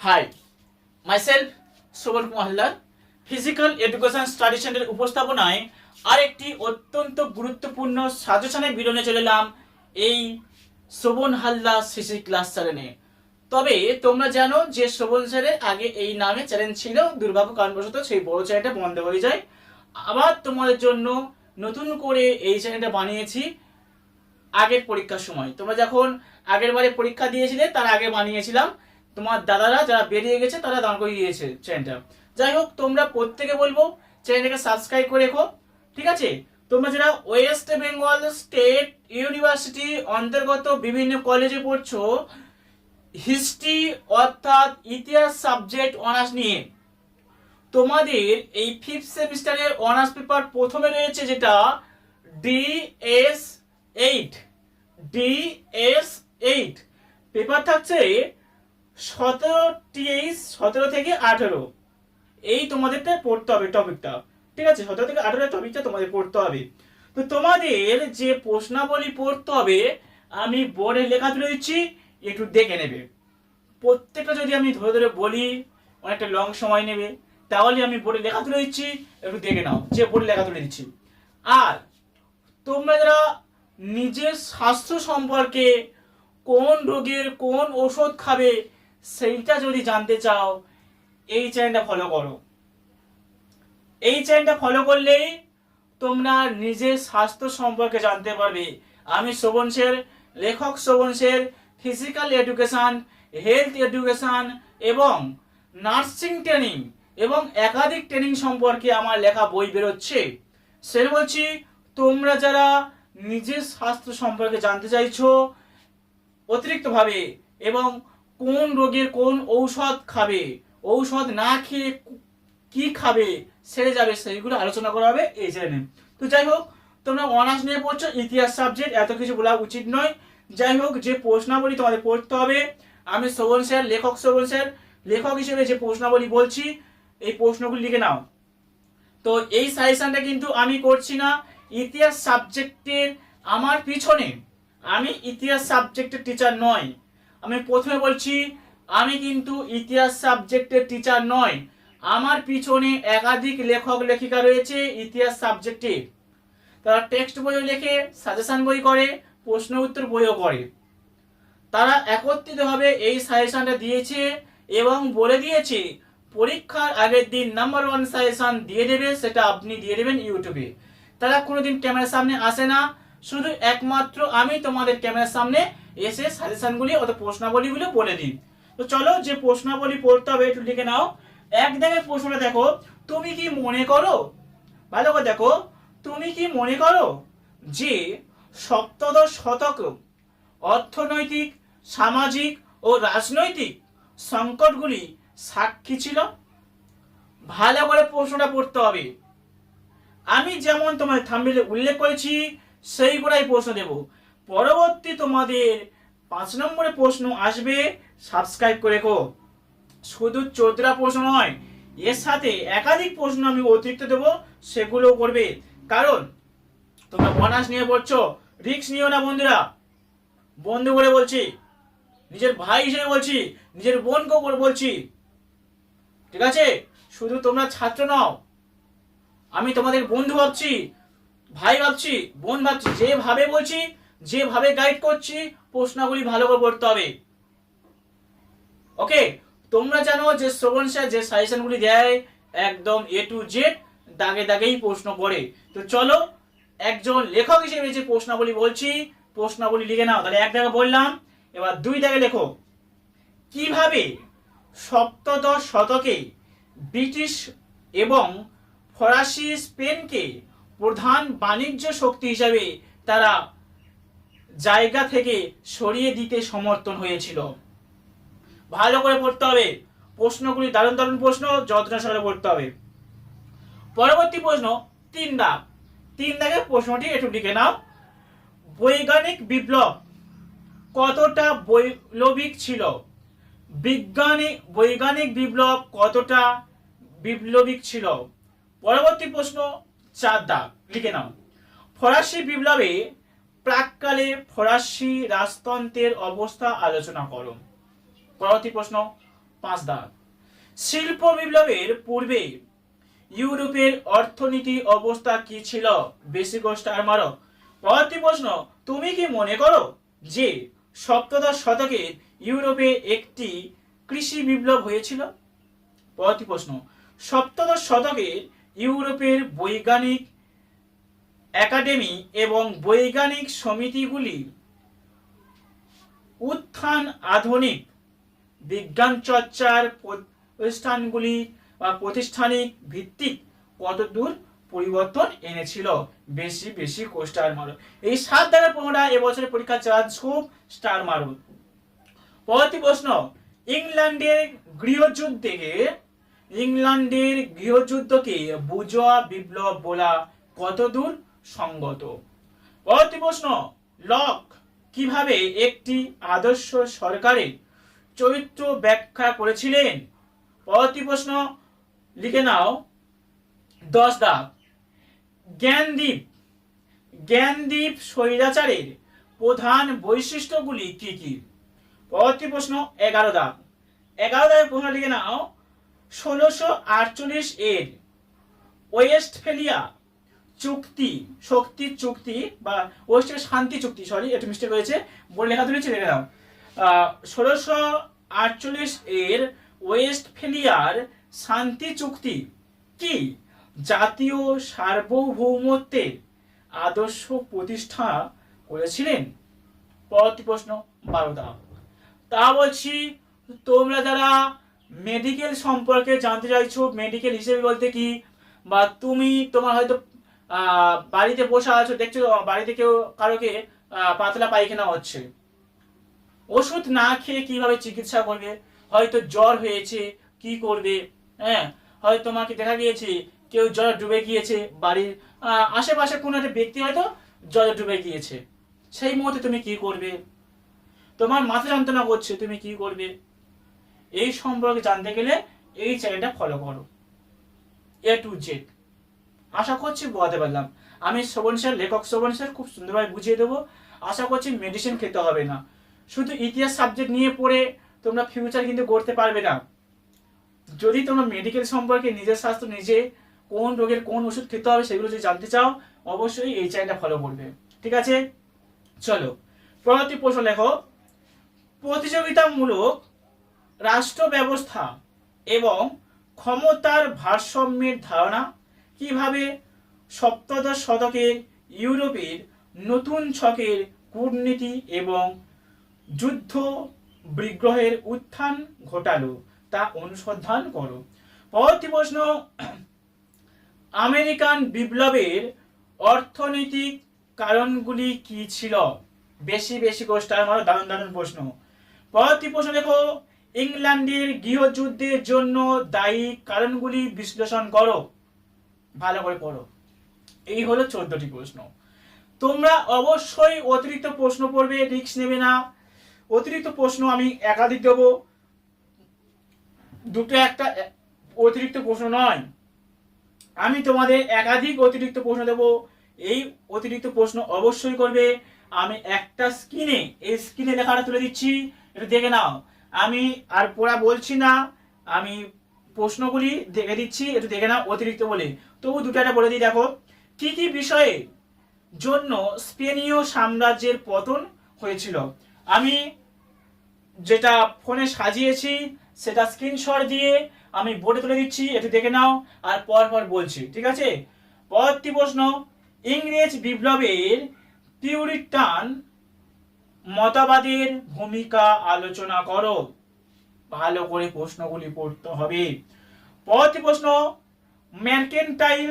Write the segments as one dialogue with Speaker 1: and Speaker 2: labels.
Speaker 1: Hi myself Shovan Kumar Haldar physical education study সেন্টারের উপস্থাপনায় আরেকটি অত্যন্ত গুরুত্বপূর্ণ সাজেশনের বিরোধে চলে এলাম এই শোভন হালদার সিসি ক্লাস চ্যানেলে তবে তোমরা জানো যে শোভন স্যারের আগে এই নামে চ্যানেল ছিল, দুর্ভাগ্য কারণবশত সেই বড় চ্যানেলটা বন্ধ হয়ে যায়। আবার তোমাদের জন্য নতুন করে এই চ্যানেলটা বানিয়েছি আগের পরীক্ষার সময়। তোমরা যখন আগের বারে পরীক্ষা দিয়েছিলে, তার আগে বানিয়েছিলাম। তোমার দাদারা যারা বেরিয়ে গেছে, তারা দান করে দিয়েছে চ্যানেলটা যাই হোক, তোমরা প্রত্যেকে বলব চ্যানেলটাকে সাবস্ক্রাইব করে রেখো, ঠিক আছে? তোমরা যারা ওয়েস্ট বেঙ্গল স্টেট ইউনিভার্সিটি অন্তর্গত বিভিন্ন কলেজে পড়ছো হিস্ট্রি অর্থাৎ ইতিহাস সাবজেক্ট অনার্স নিয়ে, তোমাদের এই ফিফথ সেমিস্টারের অনার্স পেপার প্রথমে রয়েছে যেটা DS eight DS eight paper থাকছে সতেরো তেইশ সতেরো থেকে আঠেরো। এই তোমাদেরটা পড়তে হবে টপিকটা। ঠিক আছে? সতেরো থেকে আঠেরো টপিকটা তোমাদের পড়তে হবে। তো তোমাদের যে প্রশ্নাবলী পড়তে হবে, আমি বোর্ডে লেখা তুলে দিচ্ছি, একটু দেখে নেবে। প্রত্যেকটা যদি আমি ধরে ধরে বলি, অনেকটা লং সময় নেবে, তাহলে আমি বোর্ডে লেখা তুলে দিচ্ছি, একটু দেখে নাও, যে বোর্ডে লেখা তুলে দিচ্ছি। আর তোমরা যারা নিজের স্বাস্থ্য সম্পর্কে কোন রোগের কোন ওষুধ খাবে সেইটা যদি জানতে চাও, এই চ্যানেলটা ফলো করো। এই চ্যানেলটা ফলো করলেই তোমরা নিজের স্বাস্থ্য সম্পর্কে জানতে পারবে। আমি শোভন সের লেখক শোভন সের ফিজিক্যাল এডুকেশন হেলথ এডুকেশন এবং নার্সিং ট্রেনিং এবং একাধিক ট্রেনিং সম্পর্কে আমার লেখা বই বেরোচ্ছে। সে বলছি, তোমরা যারা নিজের স্বাস্থ্য সম্পর্কে জানতে চাইছো, অতিরিক্তভাবে এবং কোন রোগের কোন ঔষধ খাবে? ঔষধ না খেয়ে কু- খাবে? সেরে যাবে। সেইগুলো আলোচনা করা হবে এই চ্যানেলে তো যাই হোক, তোমরা অনার্স নিয়ে পড়ছো, ইতিহাস সাবজেক্ট এত কিছু বলা উচিত নয়। যাই হোক, যে প্রশ্নাবলী তোমাদের পড়তে হবে, আমি শোভন স্যার, লেখক শোভন স্যার, লেখক হিসেবে যে প্রশ্নাবলী বলছি, এই প্রশ্নগুলি লিখে নাও। তো এই সাজেশনটা কিন্তু আমি করছি না। ইতিহাস সাবজেক্টের আমার পিছনে আমি ইতিহাস সাবজেক্টের টিচার নয়। আমি প্রথমে বলছি, আমি কিন্তু ইতিহাস সাবজেক্টের টিচার নয় আমার পিছনে একাধিক লেখক, লেখিকা রয়েছে ইতিহাস সাবজেক্টে তারা টেক্সট বইও লেখে সাজেশন বই করে, প্রশ্ন উত্তর বইও করে। তারা একত্রিতভাবে এই সাজেশনটা দিয়েছে এবং বলে দিয়েছে, পরীক্ষার আগের দিন নাম্বার ওয়ান সাজেশন দিয়ে দেবে, সেটা আপনি দিয়ে দেবেন ইউটিউবে তারা কোনোদিন ক্যামেরার সামনে আসে না। শুধু একমাত্র আমি তোমাদের ক্যামেরার সামনে এসে সাজেশনগুলি অত প্রশ্নাবলীগুলো বলে দিই তো চলো যে প্রশ্নাবলী পড়তে হবে, একটু লিখে নাও। এক দাগের প্রশ্নটা দেখো, তুমি কি মনে করো? ভালো করে দেখো, তুমি কি মনে করো যে সপ্তদশ শতক অর্থনৈতিক, সামাজিক ও রাজনৈতিক সংকটগুলি সাক্ষী ছিল? ভালো করে প্রশ্নটা পড়তে হবে। আমি যেমন তোমার থাম্বেলে উল্লেখ করেছি, সেইগুলাই প্রশ্ন দেব। পরবর্তী তোমাদের পাঁচ নম্বরে প্রশ্ন আসবে সাবস্ক্রাইব করে রেখো। শুধু চোদ্দটা প্রশ্ন নয়, এর সাথে একাধিক প্রশ্ন আমি অতিরিক্ত দেব সেগুলো করবে। কারণ তোমরা অনার্স নিয়ে পড়ছো রিক্স নিও না বন্ধুরা। বন্ধু করে বলছি, নিজের ভাই হিসেবে বলছি, নিজের বোনকেও বলছি। ঠিক আছে? শুধু তোমরা ছাত্র নও। আমি তোমাদের বন্ধু ভাবছি, ভাই ভাবছি, বোন ভাবছি যেভাবে বলছি যেভাবে গাইড করছি, প্রশ্নগুলি ভালো করে পড়তে হবে। ওকে তোমরা জানো যে শ্রবণ স্যার যে সাজেশনগুলি দেয়, একদম এ টু জেড দাগে দাগেই প্রশ্ন পড়ে। তো চলো, একজন লেখক হিসেবে যে প্রশ্নাবলী বলছি প্রশ্নাবলী লিখে নাও। তাহলে এক দাগে বললাম, এবার দুই দাগে লেখো। কীভাবে সপ্তদশ শতকে ব্রিটিশ এবং ফরাসি স্পেনকে প্রধান বাণিজ্য শক্তি হিসাবে তারা জায়গা থেকে সরিয়ে দিতে সমর্থন হয়েছিল। ভালো করে পড়তে হবে। প্রশ্নগুলি দারুণ দারুণ প্রশ্ন, যত্ন সহকারে পড়তে হবে। পরবর্তী প্রশ্ন, তিন দাগ। তিন দাগের প্রশ্নটি একটু লিখে নাও। বৈজ্ঞানিক বিপ্লব কতটা বৈপ্লবিক ছিল? বিজ্ঞানিক বৈজ্ঞানিক বিপ্লব কতটা বিপ্লবিক ছিল? পরবর্তী প্রশ্ন, চার দাগ। লিখে নাও। ফরাসি বিপ্লবে প্রাককালে ফরাসি রাজতন্ত্রের অবস্থা আলোচনা করো। পরবর্তী প্রশ্ন, পাঁচ দাগ। শিল্প বিপ্লবের পূর্বে ইউরোপের অর্থনীতি অবস্থা কি ছিল? বেশি স্টার মারো। পরবর্তী প্রশ্ন, তুমি কি মনে করো যে সপ্তদশ শতকে ইউরোপে একটি কৃষি বিপ্লব হয়েছিল? পরবর্তী প্রশ্ন, সপ্তদশ শতকে ইউরোপের বৈজ্ঞানিক একাডেমি এবং বৈজ্ঞানিক সমিতিগুলি উত্থান আধুনিক বিজ্ঞান চর্চার প্রতিষ্ঠানগুলি বা প্রতিষ্ঠানিক ভিত্তিক কতদূর পরিবর্তন এনেছিল? বেশি বেশি কোস্টার মারো। এই সাত দাগের পনেরোটা এবছরের পরীক্ষা চার্জ খুব স্টার মারো। পরবর্তী প্রশ্ন, ইংল্যান্ডের গৃহযুদ্ধে ইংল্যান্ডের গৃহযুদ্ধকে বুজোয়া বিপ্লব বলা কতদূর সঙ্গত। পরবর্তী প্রশ্ন, লক কীভাবে একটি আদর্শ সরকারের চরিত্র ব্যাখ্যা করেছিলেন? পরবর্তী প্রশ্ন, লিখে নাও। দশ দাগ। জ্ঞানদীপ জ্ঞানদীপ স্বৈরাচারের প্রধান বৈশিষ্ট্যগুলি কি কি? পরবর্তী প্রশ্ন, এগারো দাগ। এগারো দাগের প্রশ্ন লিখে নাও। ষোলোশো আটচল্লিশ এর ওয়েস্টফেলিয়া চুক্তি, শক্তি চুক্তি বা ওয়েস্টের শান্তি চুক্তি সরি একটু মিস্টেক হয়েছে। বলে লেখা তুলেছি লিখে নাও ষোলোশো আটচল্লিশ এর ওয়েস্টফেলিয়ার শান্তি চুক্তি কি? জাতীয় সার্বভৌমত্বের আদর্শ প্রতিষ্ঠা করেছিলেন? পরবর্তী প্রশ্ন বারোটা তা বলছি, তোমরা যারা মেডিকেল সম্পর্কে জানতে চাইছো মেডিকেল হিসেবে বলতে কি? বা তুমি তোমার হয়তো বাড়িতে বসে আছো, দেখছ, বাড়িতে কেউ কারোকে পাতলা পায়খানা হচ্ছে। ওষুধ না খেয়ে কীভাবে চিকিৎসা করবে? হয়তো জ্বর হয়েছে, কি করবে? হ্যাঁ হয়তো তোমাকে দেখা গিয়েছে, কেউ জ্বর ডুবে গিয়েছে বাড়ির আশেপাশে কোনো একটা ব্যক্তি হয়তো জ্বরে ডুবে গিয়েছে। সেই মুহূর্তে তুমি কি করবে? তোমার মাথা যন্ত্রণা করছে, তুমি কি করবে? এই সম্পর্কে জানতে গেলে এই চ্যানেলটা ফলো করো। এ টু জেড আশা করছি বোঝাতে পারলাম। আমি শ্রবণ স্যার লেখক শ্রবণ স্যার খুব সুন্দরভাবে বুঝিয়ে দেবো। আশা করছি মেডিসিন খেতে হবে না। শুধু ইতিহাস সাবজেক্ট নিয়ে পড়ে তোমরা ফিউচার কিন্তু গড়তে পারবে না। যদি তোমরা মেডিকেল সম্পর্কে নিজের স্বাস্থ্য নিজে কোন রোগের কোন ওষুধ খেতে হবে সেগুলো যদি জানতে চাও, অবশ্যই এই চ্যানেলটা ফলো করবে। ঠিক আছে? চলো, পরবর্তী প্রশ্ন লেখো। প্রতিযোগিতামূলক রাষ্ট্র ব্যবস্থা এবং ক্ষমতার ভারসাম্যের ধারণা কীভাবে সপ্তদশ শতকের ইউরোপের নতুন ছকের কূটনীতি এবং যুদ্ধ বিগ্রহের উত্থান ঘটালো তা অনুসন্ধান করো। পরবর্তী প্রশ্ন, আমেরিকান বিপ্লবের অর্থনৈতিক কারণগুলি কি ছিল? বেশি বেশি কোষ্টার আমার দারুণ দারুণ প্রশ্ন। পরবর্তী প্রশ্ন দেখো, ইংল্যান্ডের গৃহযুদ্ধের জন্য দায়ী কারণগুলি বিশ্লেষণ করো। ভালো করে পড়ো। এই হলো চোদ্দটি প্রশ্ন। তোমরা অবশ্যই অতিরিক্ত প্রশ্ন পড়বে, রিস্ক নেবে না। অতিরিক্ত প্রশ্ন আমি একাধিক দেবো। দুটো একটা অতিরিক্ত প্রশ্ন নয়। আমি তোমাদের একাধিক অতিরিক্ত প্রশ্ন দেব। এই অতিরিক্ত প্রশ্ন অবশ্যই করবে। আমি একটা স্ক্রিনে, এই স্ক্রিনে লেখাটা তুলে দিচ্ছি। এটা দেখে নাও। আমি আর পড়া বলছি না। আমি প্রশ্নগুলি দেখে দিচ্ছি, একটু দেখে নাও, অতিরিক্ত বলে। তবু দুটো একটা বলে দিই, দেখো। কি কি বিষয়ে জন্য স্পেনীয় সাম্রাজ্যের পতন হয়েছিল? আমি যেটা ফোনে সাজিয়েছি, সেটা স্ক্রিনশট দিয়ে আমি বোর্ডে তুলে দিচ্ছি, একটু দেখে নাও, আর পর পর বলছি, ঠিক আছে? পরবর্তী প্রশ্ন, ইংরেজ বিপ্লবের পিউরিটান মতবাদের ভূমিকা আলোচনা করো। ভালো করে প্রশ্নগুলি পড়তে হবে। পরবর্তী প্রশ্ন ম্যার্কেন্টাইল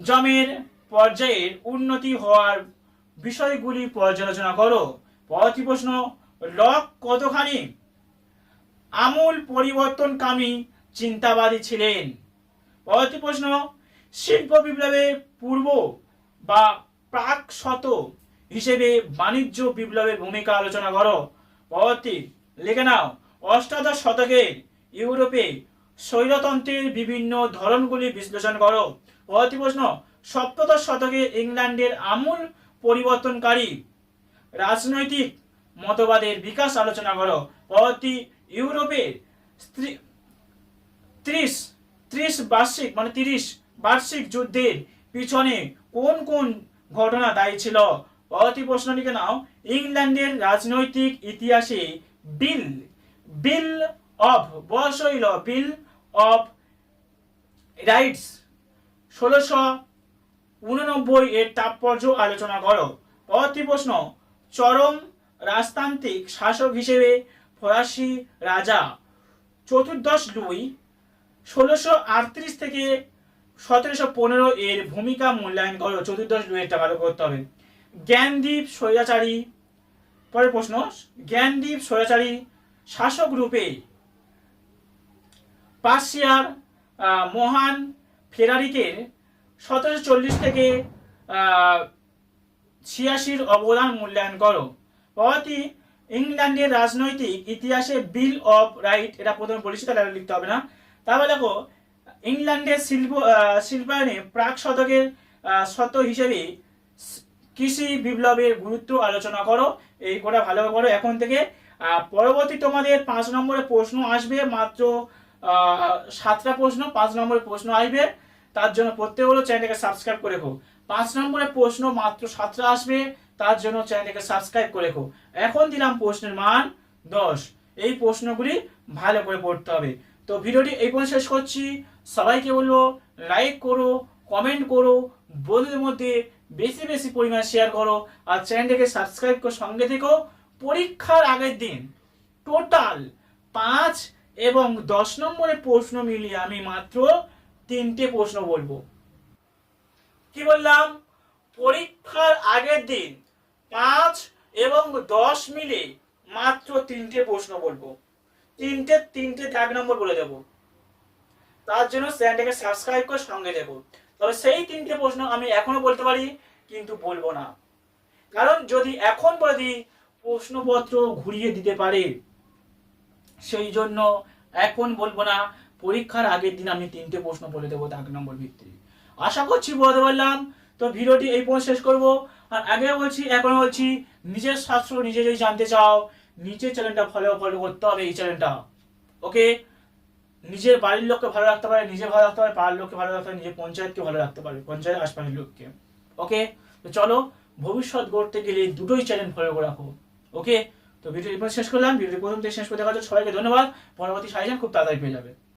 Speaker 1: জমের পর্যায়ের উন্নতি হওয়ার বিষয়গুলি পর্যালোচনা করো। পরবর্তী প্রশ্ন, লক কতখানি? আমূল পরিবর্তনকামী চিন্তাবাদী ছিলেন। পরবর্তী প্রশ্ন, শিল্প বিপ্লবের পূর্ব বা প্রাক শত হিসেবে বাণিজ্য বিপ্লবের ভূমিকা আলোচনা করো। পরবর্তী লিখে নাও। অষ্টাদশ শতকের ইউরোপে স্বৈরতন্ত্রের বিভিন্ন ধরনগুলি বিশ্লেষণ করো। পরবর্তী প্রশ্ন, সপ্তদশ শতকে ইংল্যান্ডের আমূল পরিবর্তনকারী রাজনৈতিক মতবাদের বিকাশ আলোচনা করো। পরবর্তী ইউরোপের ত্রিশ ত্রিশ বার্ষিক মানে তিরিশ বার্ষিক যুদ্ধের পিছনে কোন কোন ঘটনা দায়ী ছিল? পরবর্তী প্রশ্নটিকে নাও। ইংল্যান্ডের রাজনৈতিক ইতিহাসে বিল বিল অফ বয়স হইল বিল অফ রাইটস। ষোলোশো উননব্বই এর তাৎপর্য আলোচনা করো। পরবর্তী প্রশ্ন, চরম রাজতান্ত্রিক শাসক হিসেবে ফরাসি রাজা চতুর্দশ লুই ষোলোশো আটত্রিশ থেকে সতেরোশো পনেরো এর ভূমিকা মূল্যায়ন করো। চতুর্দশ লুইয়েরটা ভালো করতে হবে। জ্ঞানদীপ স্বৈরাচারী পরের প্রশ্ন, জ্ঞানদীপ স্বৈরাচারী শাসক রূপে পার্সিয়ার মহান ফেরারিকের সতেরোশো চল্লিশ থেকে ছিয়াশির অবদান মূল্যায়ন করো। পরবর্তী, ইংল্যান্ডের রাজনৈতিক ইতিহাসে বিল অফ রাইট, এটা প্রথমে বলেছি, তাহলে লিখতে হবে না। তারপরে দেখো, ইংল্যান্ডের শিল্প শিল্পায়নে প্রাক শতকের শত হিসেবে কৃষি বিপ্লবের গুরুত্ব আলোচনা করো। এই কটা ভালোভাবে করো। এখন থেকে পরবর্তী তোমাদের পাঁচ নম্বরে প্রশ্ন আসবে, মাত্র সাতটা প্রশ্ন, পাঁচ নম্বরে প্রশ্ন আসবে। তার জন্য প্রত্যেক হলো চ্যানেলটাকে সাবস্ক্রাইব করে রেখো। পাঁচ নম্বরে প্রশ্ন মাত্র সাতটা আসবে, তার জন্য চ্যানেলটাকে সাবস্ক্রাইব করে রেখো। এখন দিলাম প্রশ্নের মান দশ। এই প্রশ্নগুলি ভালো করে পড়তে হবে। তো ভিডিওটি এই পর্যন্ত শেষ করছি। সবাইকে বলব লাইক করো কমেন্ট করো। বন্ধুদের মধ্যে বেশি বেশি পরিমাণ শেয়ার করো আর চ্যানেলটাকে সাবস্ক্রাইব করে সঙ্গে থেকো। পরীক্ষার আগের দিন টোটাল পাঁচ এবং দশ নম্বরের প্রশ্ন মিলিয়ে আমি মাত্র তিনটে প্রশ্ন বলব। কি বললাম? পরীক্ষার আগের দিন পাঁচ এবং দশ মিলে মাত্র তিনটে প্রশ্ন বলব। তিনটে তিনটে দাগ নম্বর বলে দেবো। তার জন্য চ্যানেলটাকে সাবস্ক্রাইব করে সঙ্গে দেবো তবে সেই তিনটে প্রশ্ন আমি এখনও বলতে পারি, কিন্তু বলব না। কারণ যদি এখন বলে দিই প্রশ্নপত্র ঘুরিয়ে দিতে পারে, সেই জন্য এখন বলব না, পরীক্ষার আগের দিন আমি তিনটে প্রশ্ন বলে দেবো দাগ নম্বর ভিত্তিক। আশা করছি বলতে পারলাম, তো ভিডিওটি এই পর্যন্ত শেষ করব। আর আগে বলছি, এখন বলছি, নিজের শাস্ত্র নিজে যদি জানতে চাও, নিজের চ্যানেলটা ফলো ফলো করতে হবে এই চ্যানেলটা। ওকে নিজের বাড়ির লোককে ভালো রাখতে পারে, নিজে ভালো রাখতে পারে, পাড়ার লোককে ভালো রাখতে পারে, নিজের পঞ্চায়েতকে ভালো রাখতে পারে, পঞ্চায়েত আশপাশের লোককে। ওকে তো চলো, ভবিষ্যৎ গড়তে গেলে দুটোই চ্যানেল ফলো করে রাখো। ওকে তো ভিডিও শেষ করলাম ভিডিও প্রথম থেকে শেষ করে দেখা সবাইকে ধন্যবাদ। পরবর্তী সাজেশন খুব তাড়াতাড়ি পেয়ে যাবে।